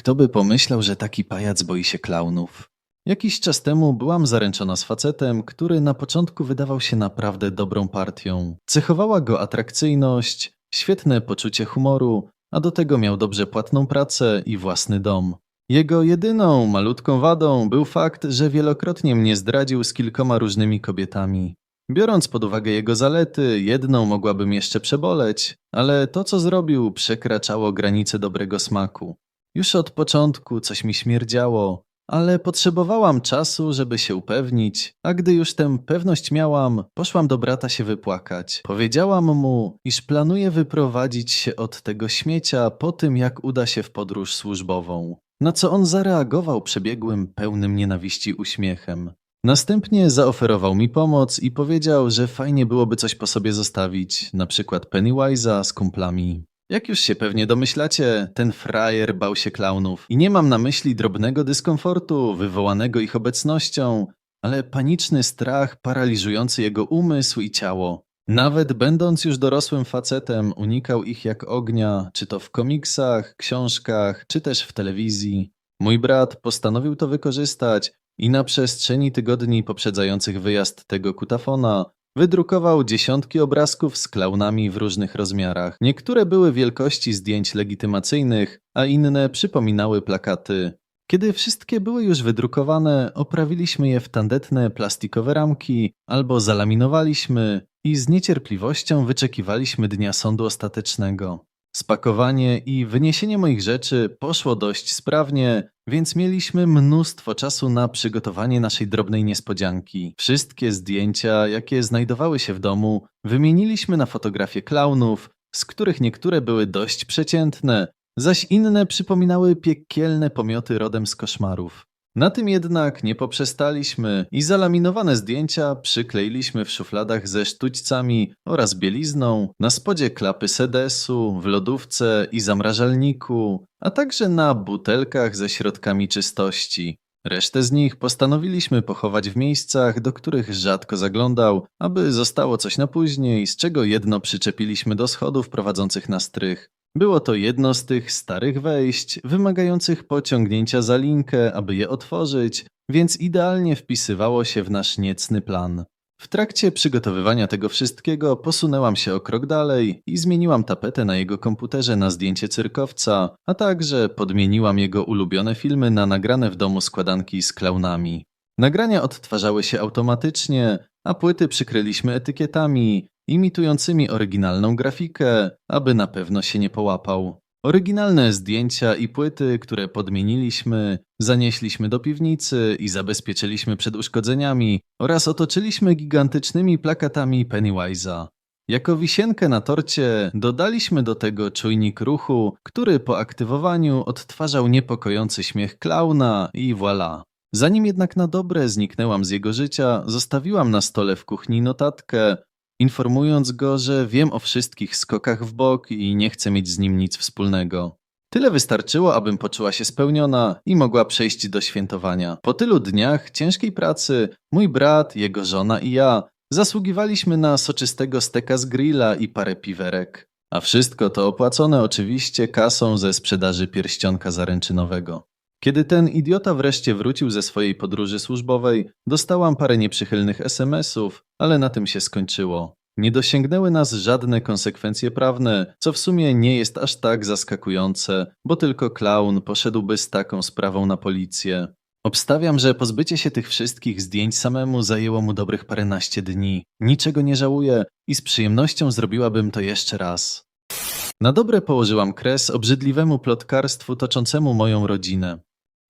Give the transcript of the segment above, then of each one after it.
Kto by pomyślał, że taki pajac boi się klaunów? Jakiś czas temu byłam zaręczona z facetem, który na początku wydawał się naprawdę dobrą partią. Cechowała go atrakcyjność, świetne poczucie humoru, a do tego miał dobrze płatną pracę i własny dom. Jego jedyną, malutką wadą był fakt, że wielokrotnie mnie zdradził z kilkoma różnymi kobietami. Biorąc pod uwagę jego zalety, jedną mogłabym jeszcze przeboleć, ale to, co zrobił, przekraczało granice dobrego smaku. Już od początku coś mi śmierdziało, ale potrzebowałam czasu, żeby się upewnić, a gdy już tę pewność miałam, poszłam do brata się wypłakać. Powiedziałam mu, iż planuję wyprowadzić się od tego śmiecia po tym, jak uda się w podróż służbową. Na co on zareagował przebiegłym, pełnym nienawiści uśmiechem. Następnie zaoferował mi pomoc i powiedział, że fajnie byłoby coś po sobie zostawić, na przykład Pennywise'a z kumplami. Jak już się pewnie domyślacie, ten frajer bał się klaunów. I nie mam na myśli drobnego dyskomfortu wywołanego ich obecnością, ale paniczny strach paraliżujący jego umysł i ciało. Nawet będąc już dorosłym facetem, unikał ich jak ognia, czy to w komiksach, książkach, czy też w telewizji. Mój brat postanowił to wykorzystać i na przestrzeni tygodni poprzedzających wyjazd tego kutafona wydrukował dziesiątki obrazków z klaunami w różnych rozmiarach. Niektóre były wielkości zdjęć legitymacyjnych, a inne przypominały plakaty. Kiedy wszystkie były już wydrukowane, oprawiliśmy je w tandetne plastikowe ramki albo zalaminowaliśmy i z niecierpliwością wyczekiwaliśmy dnia sądu ostatecznego. Spakowanie i wyniesienie moich rzeczy poszło dość sprawnie, więc mieliśmy mnóstwo czasu na przygotowanie naszej drobnej niespodzianki. Wszystkie zdjęcia, jakie znajdowały się w domu, wymieniliśmy na fotografie klaunów, z których niektóre były dość przeciętne, zaś inne przypominały piekielne pomioty rodem z koszmarów. Na tym jednak nie poprzestaliśmy i zalaminowane zdjęcia przykleiliśmy w szufladach ze sztućcami oraz bielizną, na spodzie klapy sedesu, w lodówce i zamrażalniku, a także na butelkach ze środkami czystości. Resztę z nich postanowiliśmy pochować w miejscach, do których rzadko zaglądał, aby zostało coś na później, z czego jedno przyczepiliśmy do schodów prowadzących na strych. Było to jedno z tych starych wejść, wymagających pociągnięcia za linkę, aby je otworzyć, więc idealnie wpisywało się w nasz niecny plan. W trakcie przygotowywania tego wszystkiego posunęłam się o krok dalej i zmieniłam tapetę na jego komputerze na zdjęcie cyrkowca, a także podmieniłam jego ulubione filmy na nagrane w domu składanki z klaunami. Nagrania odtwarzały się automatycznie, a płyty przykryliśmy etykietami, imitującymi oryginalną grafikę, aby na pewno się nie połapał. Oryginalne zdjęcia i płyty, które podmieniliśmy, zanieśliśmy do piwnicy i zabezpieczyliśmy przed uszkodzeniami oraz otoczyliśmy gigantycznymi plakatami Pennywise'a. Jako wisienkę na torcie dodaliśmy do tego czujnik ruchu, który po aktywowaniu odtwarzał niepokojący śmiech klauna i voilà. Zanim jednak na dobre zniknęłam z jego życia, zostawiłam na stole w kuchni notatkę, informując go, że wiem o wszystkich skokach w bok i nie chcę mieć z nim nic wspólnego. Tyle wystarczyło, abym poczuła się spełniona i mogła przejść do świętowania. Po tylu dniach ciężkiej pracy, mój brat, jego żona i ja zasługiwaliśmy na soczystego steka z grilla i parę piwerek. A wszystko to opłacone oczywiście kasą ze sprzedaży pierścionka zaręczynowego. Kiedy ten idiota wreszcie wrócił ze swojej podróży służbowej, dostałam parę nieprzychylnych SMS-ów, ale na tym się skończyło. Nie dosięgnęły nas żadne konsekwencje prawne, co w sumie nie jest aż tak zaskakujące, bo tylko klaun poszedłby z taką sprawą na policję. Obstawiam, że pozbycie się tych wszystkich zdjęć samemu zajęło mu dobrych paręnaście dni. Niczego nie żałuję i z przyjemnością zrobiłabym to jeszcze raz. Na dobre położyłam kres obrzydliwemu plotkarstwu toczącemu moją rodzinę.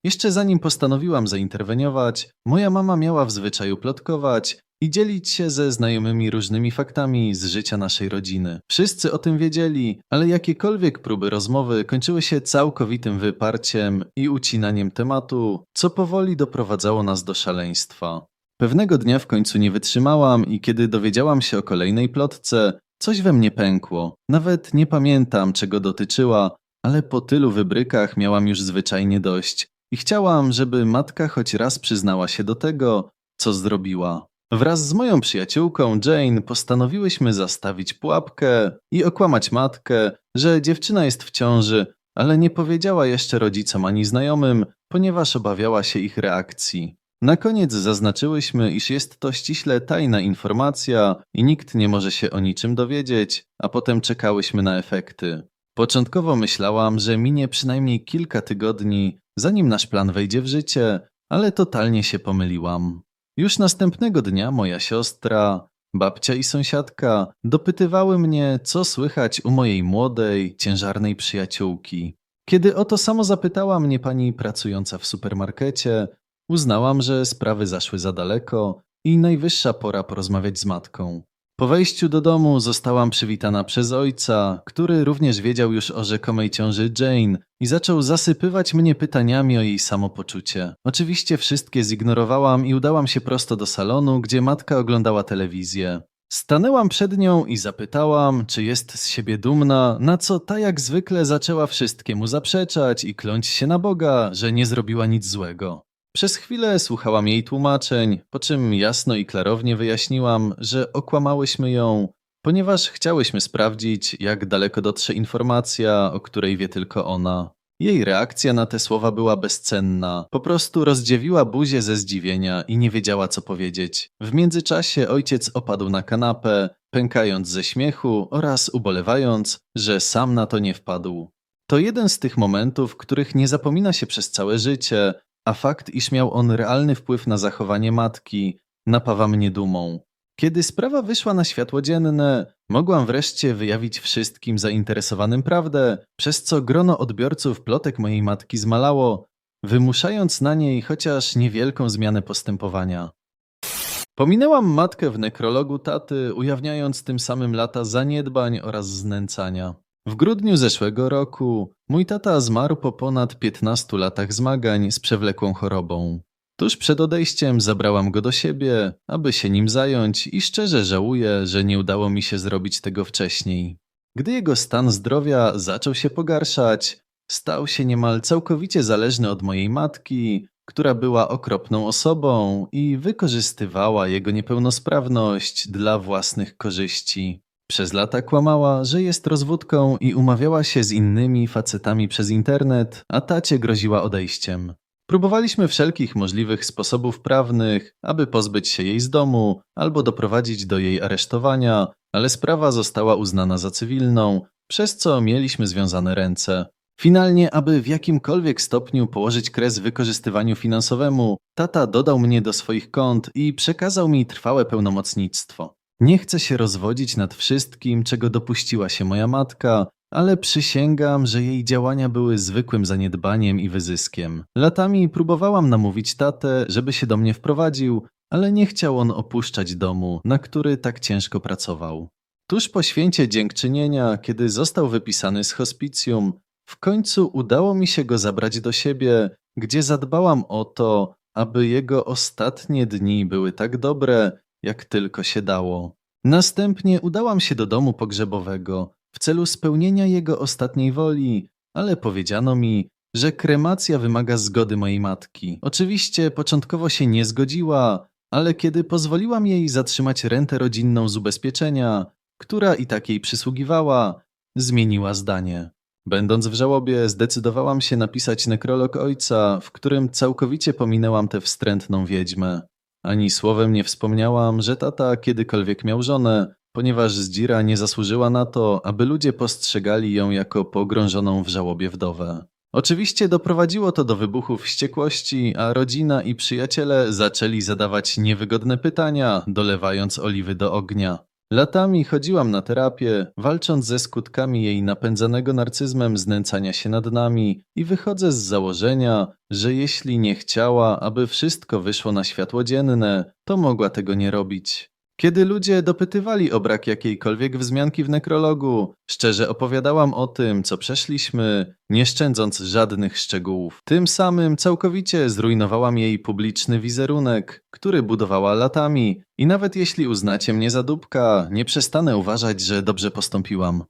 Jeszcze zanim postanowiłam zainterweniować, moja mama miała w zwyczaju plotkować i dzielić się ze znajomymi różnymi faktami z życia naszej rodziny. Wszyscy o tym wiedzieli, ale jakiekolwiek próby rozmowy kończyły się całkowitym wyparciem i ucinaniem tematu, co powoli doprowadzało nas do szaleństwa. Pewnego dnia w końcu nie wytrzymałam i kiedy dowiedziałam się o kolejnej plotce, coś we mnie pękło. Nawet nie pamiętam, czego dotyczyła, ale po tylu wybrykach miałam już zwyczajnie dość i chciałam, żeby matka choć raz przyznała się do tego, co zrobiła. Wraz z moją przyjaciółką Jane postanowiłyśmy zastawić pułapkę i okłamać matkę, że dziewczyna jest w ciąży, ale nie powiedziała jeszcze rodzicom ani znajomym, ponieważ obawiała się ich reakcji. Na koniec zaznaczyłyśmy, iż jest to ściśle tajna informacja i nikt nie może się o niczym dowiedzieć, a potem czekałyśmy na efekty. Początkowo myślałam, że minie przynajmniej kilka tygodni, zanim nasz plan wejdzie w życie, ale totalnie się pomyliłam. Już następnego dnia moja siostra, babcia i sąsiadka dopytywały mnie, co słychać u mojej młodej, ciężarnej przyjaciółki. Kiedy o to samo zapytała mnie pani pracująca w supermarkecie, uznałam, że sprawy zaszły za daleko i najwyższa pora porozmawiać z matką. Po wejściu do domu zostałam przywitana przez ojca, który również wiedział już o rzekomej ciąży Jane i zaczął zasypywać mnie pytaniami o jej samopoczucie. Oczywiście wszystkie zignorowałam i udałam się prosto do salonu, gdzie matka oglądała telewizję. Stanęłam przed nią i zapytałam, czy jest z siebie dumna, na co ta jak zwykle zaczęła wszystkiemu zaprzeczać i kląć się na Boga, że nie zrobiła nic złego. Przez chwilę słuchałam jej tłumaczeń, po czym jasno i klarownie wyjaśniłam, że okłamałyśmy ją, ponieważ chciałyśmy sprawdzić, jak daleko dotrze informacja, o której wie tylko ona. Jej reakcja na te słowa była bezcenna. Po prostu rozdziewiła buzię ze zdziwienia i nie wiedziała, co powiedzieć. W międzyczasie ojciec opadł na kanapę, pękając ze śmiechu oraz ubolewając, że sam na to nie wpadł. To jeden z tych momentów, których nie zapomina się przez całe życie, a fakt, iż miał on realny wpływ na zachowanie matki, napawa mnie dumą. Kiedy sprawa wyszła na światło dzienne, mogłam wreszcie wyjawić wszystkim zainteresowanym prawdę, przez co grono odbiorców plotek mojej matki zmalało, wymuszając na niej chociaż niewielką zmianę postępowania. Pominęłam matkę w nekrologu taty, ujawniając tym samym lata zaniedbań oraz znęcania. W grudniu zeszłego roku mój tata zmarł po ponad 15 latach zmagań z przewlekłą chorobą. Tuż przed odejściem zabrałam go do siebie, aby się nim zająć i szczerze żałuję, że nie udało mi się zrobić tego wcześniej. Gdy jego stan zdrowia zaczął się pogarszać, stał się niemal całkowicie zależny od mojej matki, która była okropną osobą i wykorzystywała jego niepełnosprawność dla własnych korzyści. Przez lata kłamała, że jest rozwódką i umawiała się z innymi facetami przez internet, a tacie groziła odejściem. Próbowaliśmy wszelkich możliwych sposobów prawnych, aby pozbyć się jej z domu albo doprowadzić do jej aresztowania, ale sprawa została uznana za cywilną, przez co mieliśmy związane ręce. Finalnie, aby w jakimkolwiek stopniu położyć kres wykorzystywaniu finansowemu, tata dodał mnie do swoich kont i przekazał mi trwałe pełnomocnictwo. Nie chcę się rozwodzić nad wszystkim, czego dopuściła się moja matka, ale przysięgam, że jej działania były zwykłym zaniedbaniem i wyzyskiem. Latami próbowałam namówić tatę, żeby się do mnie wprowadził, ale nie chciał on opuszczać domu, na który tak ciężko pracował. Tuż po święcie dziękczynienia, kiedy został wypisany z hospicjum, w końcu udało mi się go zabrać do siebie, gdzie zadbałam o to, aby jego ostatnie dni były tak dobre, jak tylko się dało. Następnie udałam się do domu pogrzebowego w celu spełnienia jego ostatniej woli, ale powiedziano mi, że kremacja wymaga zgody mojej matki. Oczywiście początkowo się nie zgodziła, ale kiedy pozwoliłam jej zatrzymać rentę rodzinną z ubezpieczenia, która i tak jej przysługiwała, zmieniła zdanie. Będąc w żałobie, zdecydowałam się napisać nekrolog ojca, w którym całkowicie pominęłam tę wstrętną wiedźmę. Ani słowem nie wspomniałam, że tata kiedykolwiek miał żonę, ponieważ Zdzira nie zasłużyła na to, aby ludzie postrzegali ją jako pogrążoną w żałobie wdowę. Oczywiście doprowadziło to do wybuchów wściekłości, a rodzina i przyjaciele zaczęli zadawać niewygodne pytania, dolewając oliwy do ognia. Latami chodziłam na terapię, walcząc ze skutkami jej napędzanego narcyzmem znęcania się nad nami i wychodzę z założenia, że jeśli nie chciała, aby wszystko wyszło na światło dzienne, to mogła tego nie robić. Kiedy ludzie dopytywali o brak jakiejkolwiek wzmianki w nekrologu, szczerze opowiadałam o tym, co przeszliśmy, nie szczędząc żadnych szczegółów. Tym samym całkowicie zrujnowałam jej publiczny wizerunek, który budowała latami i nawet jeśli uznacie mnie za dupka, nie przestanę uważać, że dobrze postąpiłam.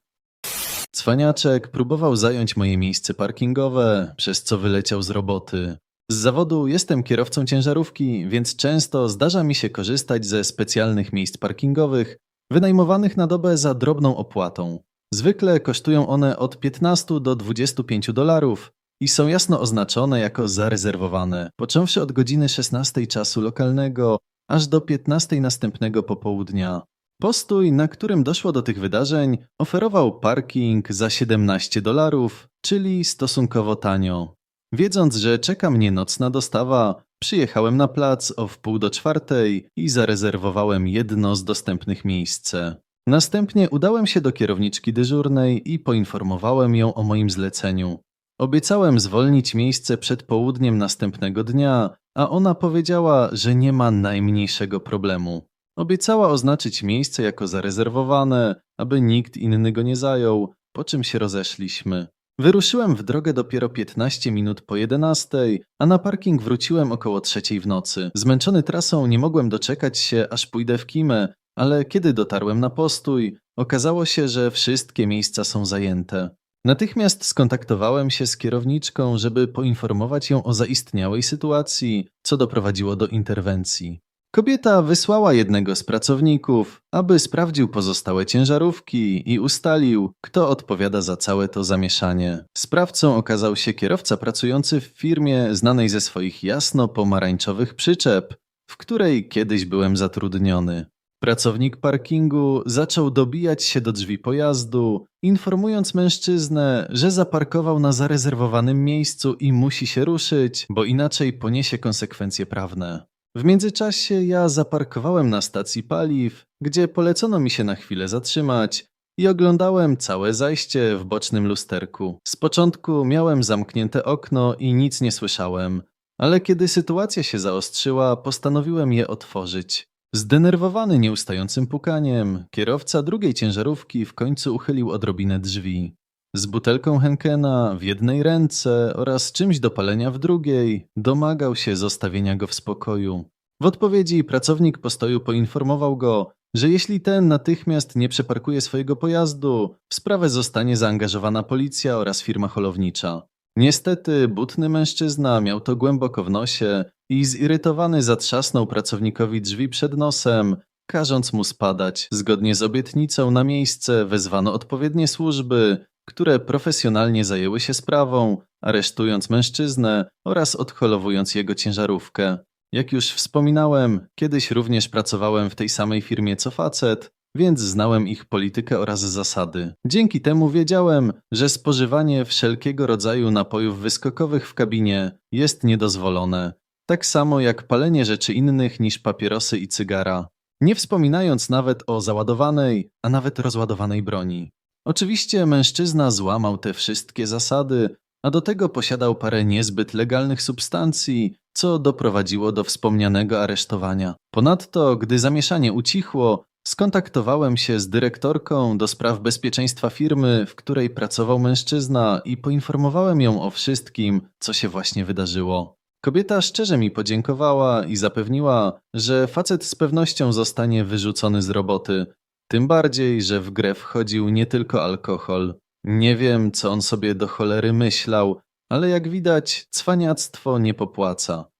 Cwaniaczek próbował zająć moje miejsce parkingowe, przez co wyleciał z roboty. Z zawodu jestem kierowcą ciężarówki, więc często zdarza mi się korzystać ze specjalnych miejsc parkingowych, wynajmowanych na dobę za drobną opłatą. Zwykle kosztują one od 15 do 25 dolarów i są jasno oznaczone jako zarezerwowane, począwszy od godziny 16 czasu lokalnego aż do 15 następnego popołudnia. Postój, na którym doszło do tych wydarzeń, oferował parking za 17 dolarów, czyli stosunkowo tanio. Wiedząc, że czeka mnie nocna dostawa, przyjechałem na plac o wpół do czwartej i zarezerwowałem jedno z dostępnych miejsce. Następnie udałem się do kierowniczki dyżurnej i poinformowałem ją o moim zleceniu. Obiecałem zwolnić miejsce przed południem następnego dnia, a ona powiedziała, że nie ma najmniejszego problemu. Obiecała oznaczyć miejsce jako zarezerwowane, aby nikt inny go nie zajął, po czym się rozeszliśmy. Wyruszyłem w drogę dopiero 15 minut po 11, a na parking wróciłem około trzeciej w nocy. Zmęczony trasą nie mogłem doczekać się, aż pójdę w Kimę, ale kiedy dotarłem na postój, okazało się, że wszystkie miejsca są zajęte. Natychmiast skontaktowałem się z kierowniczką, żeby poinformować ją o zaistniałej sytuacji, co doprowadziło do interwencji. Kobieta wysłała jednego z pracowników, aby sprawdził pozostałe ciężarówki i ustalił, kto odpowiada za całe to zamieszanie. Sprawcą okazał się kierowca pracujący w firmie znanej ze swoich jasno-pomarańczowych przyczep, w której kiedyś byłem zatrudniony. Pracownik parkingu zaczął dobijać się do drzwi pojazdu, informując mężczyznę, że zaparkował na zarezerwowanym miejscu i musi się ruszyć, bo inaczej poniesie konsekwencje prawne. W międzyczasie ja zaparkowałem na stacji paliw, gdzie polecono mi się na chwilę zatrzymać i oglądałem całe zajście w bocznym lusterku. Z początku miałem zamknięte okno i nic nie słyszałem, ale kiedy sytuacja się zaostrzyła, postanowiłem je otworzyć. Zdenerwowany nieustającym pukaniem, kierowca drugiej ciężarówki w końcu uchylił odrobinę drzwi. Z butelką Henkena w jednej ręce oraz czymś do palenia w drugiej, domagał się zostawienia go w spokoju. W odpowiedzi pracownik postoju poinformował go, że jeśli ten natychmiast nie przeparkuje swojego pojazdu, w sprawę zostanie zaangażowana policja oraz firma holownicza. Niestety, butny mężczyzna miał to głęboko w nosie i zirytowany zatrzasnął pracownikowi drzwi przed nosem, każąc mu spadać. Zgodnie z obietnicą na miejsce wezwano odpowiednie służby, które profesjonalnie zajęły się sprawą, aresztując mężczyznę oraz odholowując jego ciężarówkę. Jak już wspominałem, kiedyś również pracowałem w tej samej firmie co facet, więc znałem ich politykę oraz zasady. Dzięki temu wiedziałem, że spożywanie wszelkiego rodzaju napojów wyskokowych w kabinie jest niedozwolone, tak samo jak palenie rzeczy innych niż papierosy i cygara, nie wspominając nawet o załadowanej, a nawet rozładowanej broni. Oczywiście mężczyzna złamał te wszystkie zasady, a do tego posiadał parę niezbyt legalnych substancji, co doprowadziło do wspomnianego aresztowania. Ponadto, gdy zamieszanie ucichło, skontaktowałem się z dyrektorką do spraw bezpieczeństwa firmy, w której pracował mężczyzna i poinformowałem ją o wszystkim, co się właśnie wydarzyło. Kobieta szczerze mi podziękowała i zapewniła, że facet z pewnością zostanie wyrzucony z roboty, tym bardziej, że w grę wchodził nie tylko alkohol. Nie wiem, co on sobie do cholery myślał, ale jak widać, cwaniactwo nie popłaca.